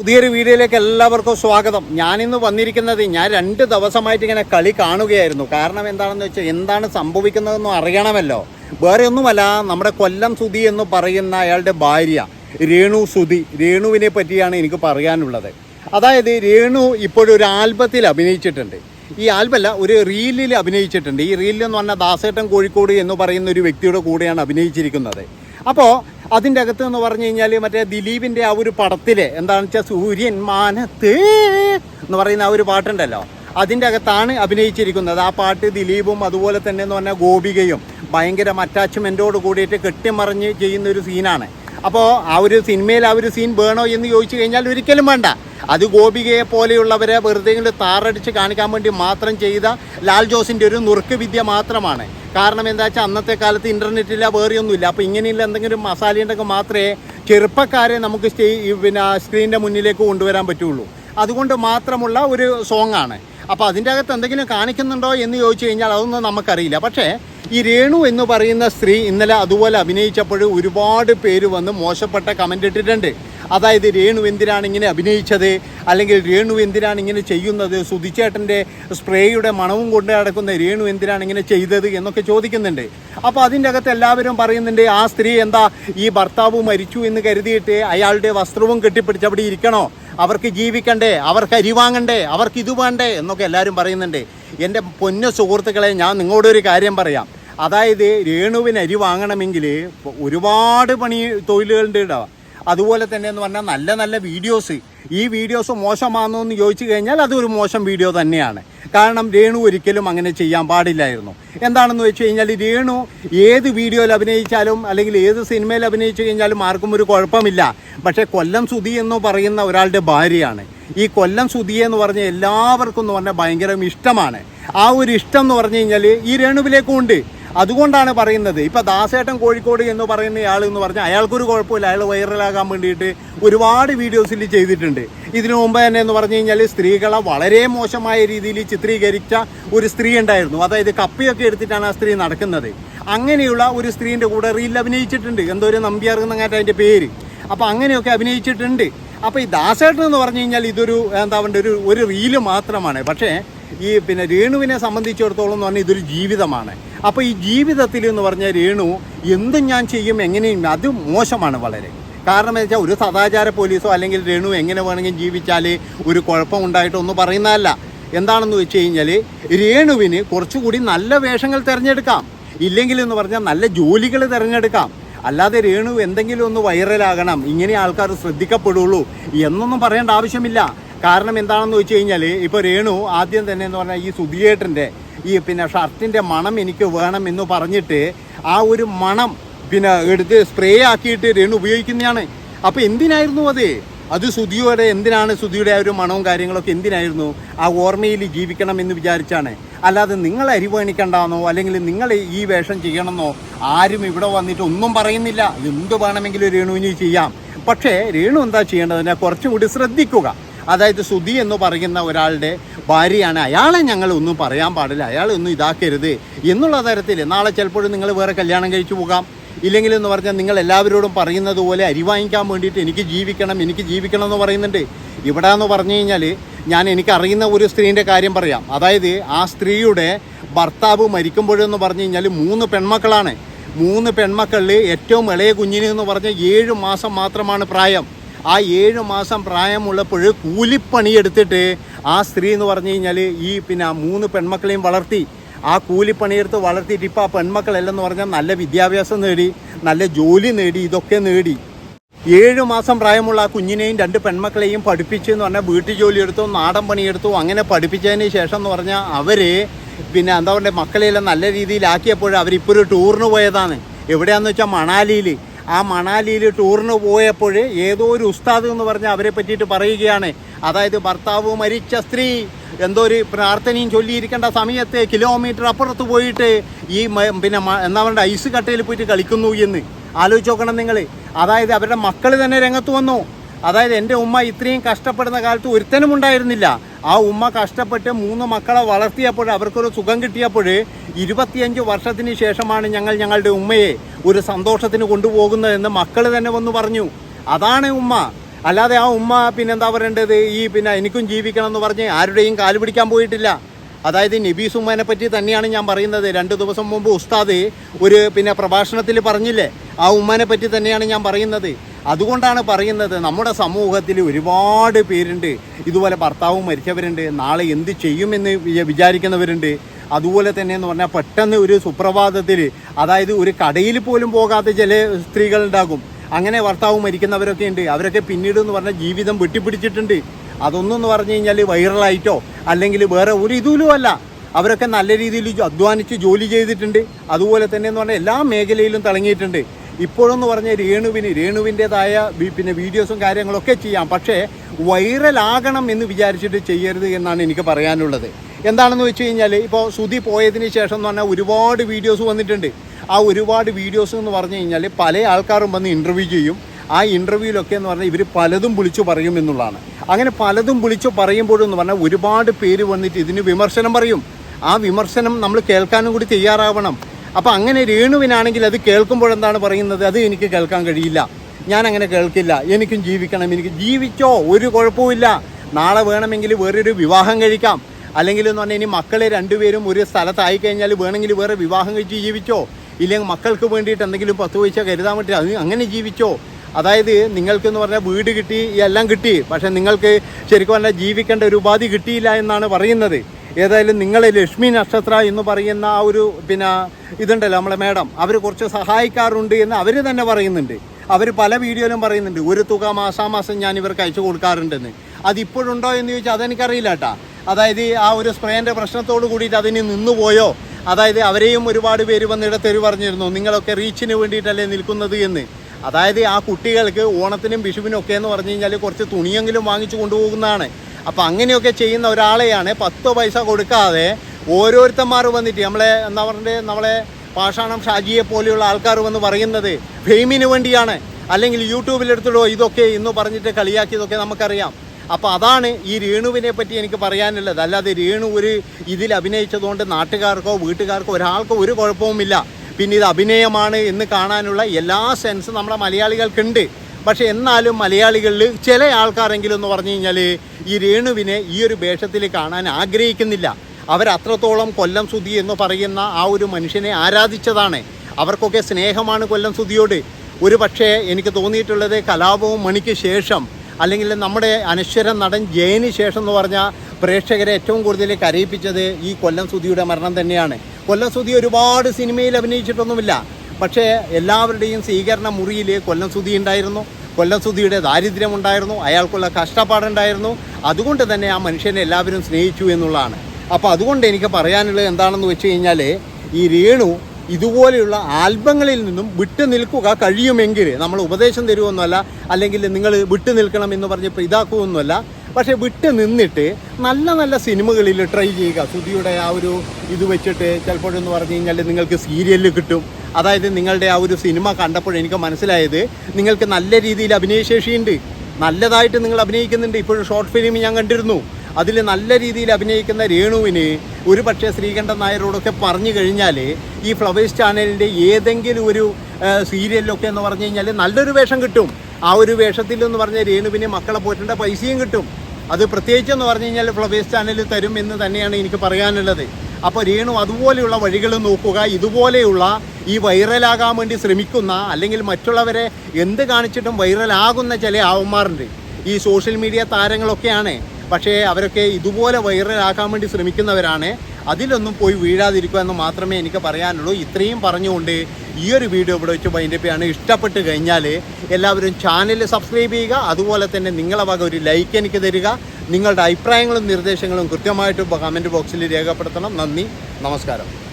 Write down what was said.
പുതിയൊരു വീഡിയോയിലേക്ക് എല്ലാവർക്കും സ്വാഗതം. ഞാനിന്ന് വന്നിരിക്കുന്നത് ഞാൻ രണ്ട് ദിവസമായിട്ട് ഇങ്ങനെ കളി കാണുകയായിരുന്നു. കാരണം എന്താണെന്ന് വെച്ചാൽ എന്താണ് സംഭവിക്കുന്നതെന്നും അറിയണമല്ലോ. വേറെ ഒന്നുമല്ല നമ്മുടെ കൊല്ലം സുധി എന്ന് പറയുന്ന അയാളുടെ ഭാര്യ രേണു സുധി. രേണുവിനെ പറ്റിയാണ് എനിക്ക് പറയാനുള്ളത്. അതായത് രേണു ഇപ്പോഴൊരു ആൽബത്തിൽ അഭിനയിച്ചിട്ടുണ്ട്. ഈ ആൽബല്ല ഒരു റീലിൽ അഭിനയിച്ചിട്ടുണ്ട്. ഈ റീലിൽ എന്ന് പറഞ്ഞാൽ ദാസേട്ടൻ കോഴിക്കോട് എന്ന് പറയുന്ന ഒരു വ്യക്തിയുടെ കൂടെയാണ് അഭിനയിച്ചിരിക്കുന്നത്. അപ്പോൾ അതിന്റെ അകത്ത് എന്ന് പറഞ്ഞു കഴിഞ്ഞാൽ മറ്റേ ദിലീപിന്റെ ആ ഒരു പടത്തിലെ എന്താണെന്ന് വെച്ചാൽ സൂര്യൻ മാനത്ത് എന്ന് പറയുന്ന ആ ഒരു പാട്ടുണ്ടല്ലോ. അതിന്റെ അകത്താണ് അഭിനയിച്ചിരിക്കുന്നത്. ആ പാട്ട് ദിലീപും അതുപോലെ തന്നെ എന്ന് പറഞ്ഞാൽ ഗോപികയും ഭയങ്കര അറ്റാച്ച്മെന്റോട് കൂടിയിട്ട് കെട്ടിമറിഞ്ഞ് ചെയ്യുന്ന ഒരു സീനാണ് അപ്പോൾ ആ ഒരു സിനിമയിൽ ആ ഒരു സീൻ വേണോ എന്ന് ചോദിച്ചു കഴിഞ്ഞാൽ ഒരിക്കലും വേണ്ട. അത് ഗോപികയെ പോലെയുള്ളവരെ വെറുതെ താറടിച്ച് കാണിക്കാൻ വേണ്ടി മാത്രം ചെയ്ത ലാൽ ജോസിന്റെ ഒരു നുറുക്ക് വിദ്യ മാത്രമാണ്. കാരണം എന്താ വെച്ചാൽ അന്നത്തെ കാലത്ത് ഇന്റർനെറ്റില്ല വേറെയൊന്നുമില്ല. അപ്പോൾ ഇങ്ങനെയുള്ള എന്തെങ്കിലും മസാല ഉണ്ടെങ്കിൽ മാത്രമേ ചെറുപ്പക്കാരെ നമുക്ക് സ്റ്റേ പിന്നെ സ്ക്രീനിന്റെ മുന്നിലേക്ക് കൊണ്ടുവരാൻ പറ്റുള്ളൂ. അതുകൊണ്ട് മാത്രമുള്ള ഒരു സോങ്ങാണ് അപ്പോൾ അതിന്റെ അകത്ത് എന്തെങ്കിലും കാണിക്കുന്നുണ്ടോ എന്ന് ചോദിച്ചു കഴിഞ്ഞാൽ അതൊന്നും നമുക്കറിയില്ല. പക്ഷേ ഈ രേണു എന്ന് പറയുന്ന സ്ത്രീ ഇന്നലെ അതുപോലെ അഭിനയിച്ചപ്പോൾ ഒരുപാട് പേര് വന്ന് മോശപ്പെട്ട കമന്റ് ഇട്ടിട്ടുണ്ട്. അതായത് രേണു എന്തിനാണ് ഇങ്ങനെ അഭിനയിച്ചത്? അല്ലെങ്കിൽ രേണു എന്തിനാണ് ഇങ്ങനെ ചെയ്യുന്നത്? സുധിച്ചേട്ടന്റെ സ്പ്രേയുടെ മണവും കൊണ്ട് നടക്കുന്ന രേണു എന്തിനാണ് ഇങ്ങനെ ചെയ്തത് എന്നൊക്കെ ചോദിക്കുന്നുണ്ട്. അപ്പോൾ അതിന്റെ അകത്ത് എല്ലാവരും പറയുന്നുണ്ട് ആ സ്ത്രീ എന്താ ഈ ഭർത്താവ് മരിച്ചു എന്ന് കരുതിയിട്ട് അയാളുടെ വസ്ത്രവും കെട്ടിപ്പിടിച്ച് അവിടെ ഇരിക്കണോ? അവർക്ക് ജീവിക്കണ്ടേ? അവർക്ക് അരി വാങ്ങണ്ടേ? അവർക്ക് ഇത് വേണ്ടേ? എന്നൊക്കെ എല്ലാവരും പറയുന്നുണ്ട്. എന്റെ പൊന്ന സുഹൃത്തുക്കളെ ഞാൻ നിങ്ങളോടൊരു കാര്യം പറയാം. അതായത് രേണുവിന് അരി വാങ്ങണമെങ്കിൽ ഒരുപാട് പണി തൊഴിലുകളുണ്ട് കേട്ടോ. അതുപോലെ തന്നെ എന്ന് പറഞ്ഞാൽ നല്ല നല്ല വീഡിയോസ്. ഈ വീഡിയോസ് മോശമാണോ എന്ന് ചോദിച്ചു കഴിഞ്ഞാൽ അതൊരു മോശം വീഡിയോ തന്നെയാണ്. കാരണം രേണു ഒരിക്കലും അങ്ങനെ ചെയ്യാൻ പാടില്ലായിരുന്നു. എന്താണെന്ന് വെച്ച് കഴിഞ്ഞാൽ രേണു ഏത് വീഡിയോയിൽ അഭിനയിച്ചാലും അല്ലെങ്കിൽ ഏത് സിനിമയിൽ അഭിനയിച്ചു കഴിഞ്ഞാലും ആർക്കും ഒരു കുഴപ്പമില്ല. പക്ഷേ കൊല്ലം സുധി എന്ന് പറയുന്ന ഒരാളുടെ ഭാര്യയാണ്. ഈ കൊല്ലം സുധി എന്ന് പറഞ്ഞ എല്ലാവർക്കും എന്ന് പറഞ്ഞാൽ ഭയങ്കര ഇഷ്ടമാണ്. ആ ഒരു ഇഷ്ടം എന്ന് പറഞ്ഞു കഴിഞ്ഞാൽ ഈ രേണുവിലേക്കും ഉണ്ട്. അതുകൊണ്ടാണ് പറയുന്നത്. ഇപ്പൊ ദാസേട്ടൻ കോഴിക്കോട് എന്ന് പറയുന്ന ആൾ എന്ന് പറഞ്ഞാൽ അയാൾക്കൊരു കുഴപ്പമില്ല. അയാൾ വൈറലാകാൻ വേണ്ടിയിട്ട് ഒരുപാട് വീഡിയോസിൽ ചെയ്തിട്ടുണ്ട്. ഇതിനു മുമ്പ് തന്നെ എന്ന് പറഞ്ഞു കഴിഞ്ഞാൽ സ്ത്രീകളെ വളരെ മോശമായ രീതിയിൽ ചിത്രീകരിച്ച ഒരു സ്ത്രീ ഉണ്ടായിരുന്നു. അതായത് കപ്പിയൊക്കെ എടുത്തിട്ടാണ് ആ സ്ത്രീ നടക്കുന്നത്. അങ്ങനെയുള്ള ഒരു സ്ത്രീന്റെ കൂടെ റീൽ അഭിനയിച്ചിട്ടുണ്ട്. എന്തോ ഒരു നമ്പ്യാർ എന്നങ്ങാട്ട് അതിന്റെ പേര്. അപ്പോൾ അങ്ങനെയൊക്കെ അഭിനയിച്ചിട്ടുണ്ട്. അപ്പോൾ ഈ ദാസേട്ടൻ എന്ന് പറഞ്ഞു കഴിഞ്ഞാൽ ഇതൊരു എന്താ പറയുക ഒരു ഒരു റീൽ മാത്രമാണ്. പക്ഷേ ഈ പിന്നെ രേണുവിനെ സംബന്ധിച്ചിടത്തോളം എന്ന് പറഞ്ഞാൽ ഇതൊരു ജീവിതമാണ്. അപ്പോൾ ഈ ജീവിതത്തിൽ എന്ന് പറഞ്ഞ രേണു എന്തും ഞാൻ ചെയ്യും എങ്ങനെയും അത് മോശമാണ് വളരെ. കാരണം എന്ന് വെച്ചാൽ ഒരു സദാചാര പോലീസോ അല്ലെങ്കിൽ രേണു എങ്ങനെ വേണമെങ്കിലും ജീവിച്ചാൽ ഒരു കുഴപ്പം ഉണ്ടായിട്ടൊന്നും പറയുന്നതല്ല. എന്താണെന്ന് വെച്ച് കഴിഞ്ഞാൽ രേണുവിന് കുറച്ചുകൂടി നല്ല വേഷങ്ങൾ തിരഞ്ഞെടുക്കാം. ഇല്ലെങ്കിൽ എന്ന് പറഞ്ഞാൽ നല്ല ജോലികൾ തിരഞ്ഞെടുക്കാം. അല്ലാതെ രേണു എന്തെങ്കിലും ഒന്ന് വൈറലാകണം ഇങ്ങനെ ആൾക്കാർ ശ്രദ്ധിക്കപ്പെടുള്ളൂ എന്നൊന്നും പറയേണ്ട ആവശ്യമില്ല. കാരണം എന്താണെന്ന് വെച്ച് കഴിഞ്ഞാൽ ഇപ്പോൾ രേണു ആദ്യം തന്നെ എന്ന് പറഞ്ഞാൽ ഈ സുധിയേട്ടന്റെ ഈ പിന്നെ ഷർട്ടിന്റെ മണം എനിക്ക് വേണം എന്ന് പറഞ്ഞിട്ട് ആ ഒരു മണം പിന്നെ എടുത്ത് സ്പ്രേ ആക്കിയിട്ട് രേണു ഉപയോഗിക്കുന്നതാണ്. അപ്പോൾ എന്തിനായിരുന്നു അത്? അത് സുധിയുടെ എന്തിനാണ് സുധിയുടെ ആ ഒരു മണവും കാര്യങ്ങളൊക്കെ എന്തിനായിരുന്നു? ആ ഓർമ്മയിൽ ജീവിക്കണം എന്ന് വിചാരിച്ചാണ്. അല്ലാതെ നിങ്ങൾ അരിവേണിക്കണ്ടെന്നോ അല്ലെങ്കിൽ നിങ്ങൾ ഈ വേഷം ചെയ്യണമെന്നോ ആരും ഇവിടെ വന്നിട്ട് ഒന്നും പറയുന്നില്ല. എന്ത് വേണമെങ്കിലും രേണുവിന് ചെയ്യാം. പക്ഷേ രേണു എന്താ ചെയ്യേണ്ടതിനെ കുറച്ചും കൂടി ശ്രദ്ധിക്കുക. അതായത് സുധി എന്ന് പറയുന്ന ഒരാളുടെ ഭാര്യയാണ്. അയാളെ ഞങ്ങൾ ഒന്നും പറയാൻ പാടില്ല. അയാളെ ഒന്നും ഇതാക്കരുത് എന്നുള്ള തരത്തിൽ നാളെ ചിലപ്പോഴും നിങ്ങൾ വേറെ കല്യാണം കഴിച്ചു പോകാം. ഇല്ലെങ്കിൽ എന്ന് പറഞ്ഞാൽ നിങ്ങൾ എല്ലാവരോടും പറയുന്നത് പോലെ അരി വാങ്ങിക്കാൻ വേണ്ടിയിട്ട് എനിക്ക് ജീവിക്കണം എനിക്ക് ജീവിക്കണം എന്ന് പറയുന്നുണ്ട്. ഇവിടെ എന്ന് പറഞ്ഞു കഴിഞ്ഞാൽ ഞാൻ എനിക്കറിയുന്ന ഒരു സ്ത്രീന്റെ കാര്യം പറയാം. അതായത് ആ സ്ത്രീയുടെ ഭർത്താവ് മരിക്കുമ്പോഴെന്ന് പറഞ്ഞു കഴിഞ്ഞാൽ മൂന്ന് പെൺമക്കളാണ്. മൂന്ന് പെൺമക്കളിൽ ഏറ്റവും ഇളയ കുഞ്ഞിന് എന്ന് പറഞ്ഞാൽ ഏഴ് മാസം മാത്രമാണ് പ്രായം. ആ ഏഴ് മാസം പ്രായമുള്ളപ്പോൾ കൂലിപ്പണിയെടുത്തിട്ട് ആ സ്ത്രീ എന്ന് പറഞ്ഞു കഴിഞ്ഞാൽ ഈ പിന്നെ മൂന്ന് പെൺമക്കളെയും വളർത്തി. ആ കൂലിപ്പണിയെടുത്ത് വളർത്തിയിട്ട് ഇപ്പോൾ ആ പെൺമക്കളല്ലെന്ന് പറഞ്ഞാൽ നല്ല വിദ്യാഭ്യാസം നേടി നല്ല ജോലി നേടി ഇതൊക്കെ നേടി. ഏഴ് മാസം പ്രായമുള്ള ആ കുഞ്ഞിനെയും രണ്ട് പെൺമക്കളെയും പഠിപ്പിച്ച് എന്ന് പറഞ്ഞാൽ വീട്ടു ജോലി എടുത്തു നാടൻ പണിയെടുത്തു അങ്ങനെ പഠിപ്പിച്ചതിന് ശേഷം എന്ന് പറഞ്ഞാൽ അവർ പിന്നെ എന്താ പറയുക മക്കളെയെല്ലാം നല്ല രീതിയിലാക്കിയപ്പോൾ അവരിപ്പോൾ ഒരു ടൂറിന് പോയതാണ്. എവിടെയാണെന്ന് വെച്ചാൽ മണാലിയിൽ ആ മണാലിയിൽ ടൂറിന് പോയപ്പോൾ ഏതോ ഒരു ഉസ്താദ് എന്ന് പറഞ്ഞാൽ അവരെ പറ്റിയിട്ട് പറയുകയാണ്. അതായത് ഭർത്താവ് മരിച്ച സ്ത്രീ എന്തോ ഒരു പ്രാർത്ഥനയും ചൊല്ലിയിരിക്കേണ്ട സമയത്ത് കിലോമീറ്റർ അപ്പുറത്ത് പോയിട്ട് ഈ പിന്നെ എന്താ പറയുക ഐസ് കട്ടയിൽ പോയിട്ട് കളിക്കുന്നു എന്ന്. ആലോചിച്ച് നോക്കണം നിങ്ങൾ. അതായത് അവരുടെ മക്കൾ തന്നെ രംഗത്ത് വന്നു. അതായത് എന്റെ ഉമ്മ ഇത്രയും കഷ്ടപ്പെടുന്ന കാലത്ത് ഒരുത്തനും ഉണ്ടായിരുന്നില്ല. ആ ഉമ്മ കഷ്ടപ്പെട്ട് മൂന്ന് മക്കളെ വളർത്തിയപ്പോൾ അവർക്കൊരു സുഖം കിട്ടിയപ്പോൾ ഇരുപത്തിയഞ്ച് വർഷത്തിന് ശേഷമാണ് ഞങ്ങൾ ഞങ്ങളുടെ ഉമ്മയെ ഒരു സന്തോഷത്തിന് കൊണ്ടുപോകുന്നതെന്ന് മക്കൾ തന്നെ വന്ന് പറഞ്ഞു. അതാണ് ഉമ്മ. അല്ലാതെ ആ ഉമ്മ പിന്നെന്താ പറയേണ്ടത്? ഈ പിന്നെ എനിക്കും ജീവിക്കണം എന്ന് പറഞ്ഞ് ആരുടെയും കാൽ പിടിക്കാൻ പോയിട്ടില്ല. അതായത് നബീസ് ഉമ്മനെ പറ്റി തന്നെയാണ് ഞാൻ പറയുന്നത്. രണ്ട് ദിവസം മുമ്പ് ഉസ്താദ് ഒരു പിന്നെ പ്രഭാഷണത്തിൽ പറഞ്ഞില്ലേ? ആ ഉമ്മനെ പറ്റി തന്നെയാണ് ഞാൻ പറയുന്നത്. അതുകൊണ്ടാണ് പറയുന്നത് നമ്മുടെ സമൂഹത്തിൽ ഒരുപാട് പേരുണ്ട്. ഇതുപോലെ ഭർത്താവും മരിച്ചവരുണ്ട്. നാളെ എന്ത് ചെയ്യുമെന്ന് വിചാ- വിചാരിക്കുന്നവരുണ്ട്. അതുപോലെ തന്നെ എന്ന് പറഞ്ഞാൽ പെട്ടെന്ന് ഒരു സുപ്രഭാതത്തിൽ അതായത് ഒരു കടയിൽ പോലും പോകാത്ത ചില സ്ത്രീകളുണ്ടാകും അങ്ങനെ ഭർത്താവ് മരിക്കുന്നവരൊക്കെ ഉണ്ട്. അവരൊക്കെ പിന്നീട് എന്ന് പറഞ്ഞാൽ ജീവിതം വെട്ടിപ്പിടിച്ചിട്ടുണ്ട്. അതൊന്നും എന്ന് പറഞ്ഞു കഴിഞ്ഞാൽ വൈറലായിട്ടോ അല്ലെങ്കിൽ വേറെ ഒരു ഇതിലും അല്ല. അവരൊക്കെ നല്ല രീതിയിൽ അധ്വാനിച്ച് ജോലി ചെയ്തിട്ടുണ്ട്. അതുപോലെ തന്നെ എന്ന് പറഞ്ഞാൽ എല്ലാ മേഖലയിലും തിളങ്ങിയിട്ടുണ്ട്. ഇപ്പോഴെന്ന് പറഞ്ഞ രേണുവിന് രേണുവിന്റെതായ പിന്നെ വീഡിയോസും കാര്യങ്ങളൊക്കെ ചെയ്യാം. പക്ഷേ വൈറലാകണം എന്ന് വിചാരിച്ചിട്ട് ചെയ്യരുത് എന്നാണ് എനിക്ക് പറയാനുള്ളത്. എന്താണെന്ന് വെച്ച് കഴിഞ്ഞാൽ ഇപ്പോൾ സുധി പോയതിന് ശേഷം എന്ന് പറഞ്ഞാൽ ഒരുപാട് വീഡിയോസ് വന്നിട്ടുണ്ട്. ആ ഒരുപാട് വീഡിയോസ് എന്ന് പറഞ്ഞു കഴിഞ്ഞാൽ പല ആൾക്കാരും വന്ന് ഇന്റർവ്യൂ ചെയ്യും. ആ ഇന്റർവ്യൂവിലൊക്കെ എന്ന് പറഞ്ഞാൽ ഇവർ പലതും വിളിച്ചു പറയും എന്നുള്ളതാണ്. അങ്ങനെ പലതും വിളിച്ചു പറയുമ്പോഴെന്ന് പറഞ്ഞാൽ ഒരുപാട് പേര് വന്നിട്ട് ഇതിന് വിമർശനം പറയും. ആ വിമർശനം നമ്മൾ കേൾക്കാനും കൂടി തയ്യാറാവണം. അപ്പോൾ അങ്ങനെ രേണുവിനാണെങ്കിൽ അത് കേൾക്കുമ്പോഴെന്താണ് പറയുന്നത്? അത് എനിക്ക് കേൾക്കാൻ കഴിയില്ല. ഞാൻ അങ്ങനെ കേൾക്കില്ല. എനിക്കും ജീവിക്കണം. എനിക്ക് ജീവിച്ചോ? ഒരു കുഴപ്പമില്ല നാളെ വേണമെങ്കിൽ വേറൊരു വിവാഹം കഴിക്കാം. അല്ലെങ്കിൽ എന്ന് പറഞ്ഞാൽ ഇനി മക്കളെ രണ്ടുപേരും ഒരു സ്ഥലത്തായി കഴിഞ്ഞാൽ വേണമെങ്കിൽ വേറെ വിവാഹം കഴിച്ച് ജീവിച്ചോ? ഇല്ലെങ്കിൽ മക്കൾക്ക് വേണ്ടിയിട്ട് എന്തെങ്കിലും പത്ത് പൈസ കരുതാൻ പറ്റില്ല. അത് അങ്ങനെ ജീവിച്ചോ? അതായത് നിങ്ങൾക്കെന്ന് പറഞ്ഞാൽ വീട് കിട്ടി എല്ലാം കിട്ടി. പക്ഷേ നിങ്ങൾക്ക് ശരിക്കും പറഞ്ഞാൽ ജീവിക്കേണ്ട ഒരു ഉപാധി കിട്ടിയില്ല എന്നാണ് പറയുന്നത്. ഏതായാലും നിങ്ങൾ ലക്ഷ്മി നക്ഷത്ര എന്ന് പറയുന്ന ആ ഒരു പിന്നെ ഇതുണ്ടല്ലോ നമ്മളെ മേഡം. അവർ കുറച്ച് സഹായിക്കാറുണ്ട് എന്ന് അവർ തന്നെ പറയുന്നുണ്ട്. അവർ പല വീഡിയോയിലും പറയുന്നുണ്ട്. ഒരു തുക മാസാമാസം ഞാൻ ഇവർക്ക് അയച്ചു കൊടുക്കാറുണ്ടെന്ന്. അതിപ്പോഴുണ്ടോ എന്ന് ചോദിച്ചാൽ അതെനിക്കറിയില്ല കേട്ടാ അതായത് ആ ഒരു സ്പ്രേന്റെ പ്രശ്നത്തോട് കൂടിയിട്ട് അതിന് നിന്നുപോയോ അതായത് അവരെയും ഒരുപാട് പേര് വന്നിട്ട് തെരു പറഞ്ഞിരുന്നു. നിങ്ങളൊക്കെ റീച്ചിന് വേണ്ടിയിട്ടല്ലേ നിൽക്കുന്നത് എന്ന്. അതായത് ആ കുട്ടികൾക്ക് ഓണത്തിനും വിഷുവിനും ഒക്കെ എന്ന് പറഞ്ഞു കഴിഞ്ഞാൽ കുറച്ച് തുണിയെങ്കിലും വാങ്ങിച്ചു കൊണ്ടുപോകുന്നതാണ്. അപ്പം അങ്ങനെയൊക്കെ ചെയ്യുന്ന ഒരാളെയാണ് പത്ത് പൈസ കൊടുക്കാതെ ഓരോരുത്തന്മാർ വന്നിട്ട് നമ്മളെ എന്താ പറഞ്ഞിട്ട് നമ്മളെ പാഷാണം ഷാജിയെ പോലെയുള്ള ആൾക്കാർ വന്ന് പറയുന്നത് ഫെയിമിന് വേണ്ടിയാണ്. അല്ലെങ്കിൽ യൂട്യൂബിലെടുത്തിടോ ഇതൊക്കെ ഇന്ന് പറഞ്ഞിട്ട് കളിയാക്കിയതൊക്കെ നമുക്കറിയാം. അപ്പോൾ അതാണ് ഈ രേണുവിനെ പറ്റി എനിക്ക് പറയാനുള്ളത്. അല്ലാതെ രേണു ഒരു ഇതിൽ അഭിനയിച്ചതുകൊണ്ട് നാട്ടുകാർക്കോ വീട്ടുകാർക്കോ ഒരാൾക്കോ ഒരു കുഴപ്പവുമില്ല. പിന്നെ ഇത് അഭിനയമാണ് എന്ന് കാണാനുള്ള എല്ലാ സെൻസും നമ്മുടെ മലയാളികൾക്കുണ്ട്. പക്ഷേ എന്നാലും മലയാളികളിൽ ചില ആൾക്കാരെങ്കിലും എന്ന് പറഞ്ഞു കഴിഞ്ഞാൽ ഈ രേണുവിനെ ഈ ഒരു വേഷത്തിൽ കാണാൻ ആഗ്രഹിക്കുന്നില്ല. അവരത്രത്തോളം കൊല്ലം സുധി എന്ന് പറയുന്ന ആ ഒരു മനുഷ്യനെ ആരാധിച്ചതാണ്. അവർക്കൊക്കെ സ്നേഹമാണ് കൊല്ലം സുധിയോട്. ഒരു പക്ഷേ എനിക്ക് തോന്നിയിട്ടുള്ളത് കലാപവും മണിക്ക് ശേഷം അല്ലെങ്കിൽ നമ്മുടെ അനശ്വര നടൻ ജയന് ശേഷം എന്ന് പറഞ്ഞാൽ പ്രേക്ഷകരെ ഏറ്റവും കൂടുതൽ കരയിപ്പിച്ചത് ഈ കൊല്ലം സുധിയുടെ മരണം തന്നെയാണ്. കൊല്ലം സുധി ഒരുപാട് സിനിമയിൽ അഭിനയിച്ചിട്ടൊന്നുമില്ല. പക്ഷേ എല്ലാവരുടെയും സ്വീകരണ മുറിയിൽ കൊല്ലം സുധി ഉണ്ടായിരുന്നു. കൊല്ലം സുധിയുടെ ദാരിദ്ര്യം ഉണ്ടായിരുന്നു അയാൾക്കുള്ള കഷ്ടപ്പാടുണ്ടായിരുന്നു. അതുകൊണ്ട് തന്നെ ആ മനുഷ്യനെ എല്ലാവരും സ്നേഹിച്ചു എന്നുള്ളതാണ്. അപ്പോൾ അതുകൊണ്ട് എനിക്ക് പറയാനുള്ളത് എന്താണെന്ന് വെച്ച് കഴിഞ്ഞാൽ ഈ രേണു ഇതുപോലെയുള്ള ആൽബങ്ങളിൽ നിന്നും വിട്ടു നിൽക്കുക കഴിയുമെങ്കിൽ നമ്മൾ ഉപദേശം തരുമെന്നല്ല അല്ലെങ്കിൽ നിങ്ങൾ വിട്ടു നിൽക്കണം എന്ന് പറഞ്ഞ് ഇപ്പോൾ ഇതാക്കുമൊന്നുമല്ല പക്ഷേ വിട്ട് നിന്നിട്ട് നല്ല നല്ല സിനിമകളിൽ ട്രൈ ചെയ്യുക. സുധിയുടെ ആ ഒരു ഇത് വെച്ചിട്ട് ചിലപ്പോഴെന്ന് പറഞ്ഞു കഴിഞ്ഞാൽ നിങ്ങൾക്ക് സീരിയലിൽ കിട്ടും. അതായത് നിങ്ങളുടെ ആ ഒരു സിനിമ കണ്ടപ്പോൾ എനിക്ക് മനസ്സിലായത് നിങ്ങൾക്ക് നല്ല രീതിയിൽ അഭിനയശേഷിയുണ്ട് നല്ലതായിട്ട് നിങ്ങൾ അഭിനയിക്കുന്നുണ്ട്. ഇപ്പോഴും ഷോർട്ട് ഫിലിം ഞാൻ കണ്ടിരുന്നു. അതിൽ നല്ല രീതിയിൽ അഭിനയിക്കുന്ന രേണുവിന് ഒരു പക്ഷേ ശ്രീകണ്ഠൻ നായരോടൊക്കെ പറഞ്ഞു കഴിഞ്ഞാൽ ഈ ഫ്ലവേഴ്സ് ചാനലിന്റെ ഏതെങ്കിലും ഒരു സീരിയലിലൊക്കെ എന്ന് പറഞ്ഞു കഴിഞ്ഞാൽ നല്ലൊരു വേഷം കിട്ടും. ആ ഒരു വേഷത്തിൽ എന്ന് പറഞ്ഞാൽ രേണുവിന് മക്കളെ പോറ്റേണ്ട പൈസയും കിട്ടും. അത് പ്രത്യേകിച്ച് എന്ന് പറഞ്ഞു കഴിഞ്ഞാൽ ഫ്ലവേഴ്സ് ചാനൽ തരും എന്ന് തന്നെയാണ് എനിക്ക് പറയാനുള്ളത്. അപ്പോൾ രേണു അതുപോലെയുള്ള വഴികൾ നോക്കുക ഇതുപോലെയുള്ള ഈ വൈറലാകാൻ വേണ്ടി ശ്രമിക്കുന്ന അല്ലെങ്കിൽ മറ്റുള്ളവരെ എന്ത് കാണിച്ചിട്ടും വൈറലാകുന്ന ചില ആവന്മാരുണ്ട്. ഈ സോഷ്യൽ മീഡിയ താരങ്ങളൊക്കെയാണ്. പക്ഷേ അവരൊക്കെ ഇതുപോലെ വൈറലാക്കാൻ വേണ്ടി ശ്രമിക്കുന്നവരാണ്. അതിലൊന്നും പോയി വീഴാതിരിക്കുക എന്ന് മാത്രമേ എനിക്ക് പറയാനുള്ളൂ. ഇത്രയും പറഞ്ഞുകൊണ്ട് ഈ ഒരു വീഡിയോ ഇവിടെ വെച്ച് ബൈൻഡപ്പിയാണ് ഇഷ്ടപ്പെട്ട് കഴിഞ്ഞാൽ എല്ലാവരും ചാനൽ സബ്സ്ക്രൈബ് ചെയ്യുക. അതുപോലെ തന്നെ നിങ്ങളെ വക ഒരു ലൈക്ക് എനിക്ക് തരിക. നിങ്ങളുടെ അഭിപ്രായങ്ങളും നിർദ്ദേശങ്ങളും കൃത്യമായിട്ട് കമന്റ് ബോക്സിൽ രേഖപ്പെടുത്തണം. നന്ദി. നമസ്കാരം.